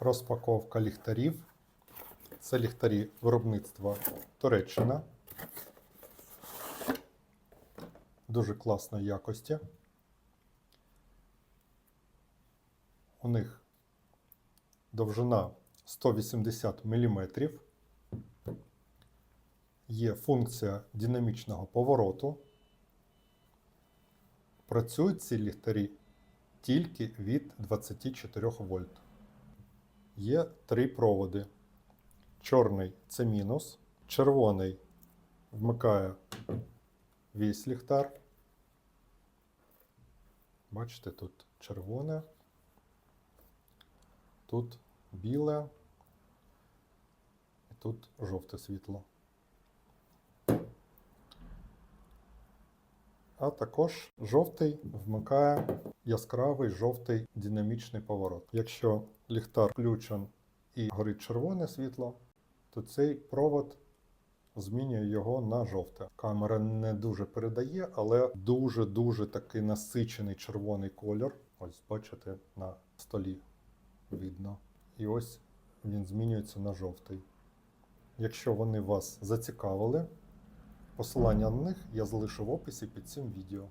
Розпаковка ліхтарів. Це ліхтарі виробництва Туреччина. Дуже класної якості. У них довжина 180 мм. Є функція динамічного повороту. Працюють ці ліхтарі тільки від 24 вольт. Є три проводи. Чорний це мінус, червоний вмикає весь ліхтар. Бачите, тут червоне, тут біле, і тут жовте світло. А також жовтий вмикає яскравий жовтий динамічний поворот. Якщо ліхтар включен і горить червоне світло, то цей провод змінює його на жовте. Камера не дуже передає, але дуже-дуже такий насичений червоний кольор. Ось бачите, на столі видно. І ось він змінюється на жовтий. Якщо вони вас зацікавили, посилання на них я залишу в описі під цим відео.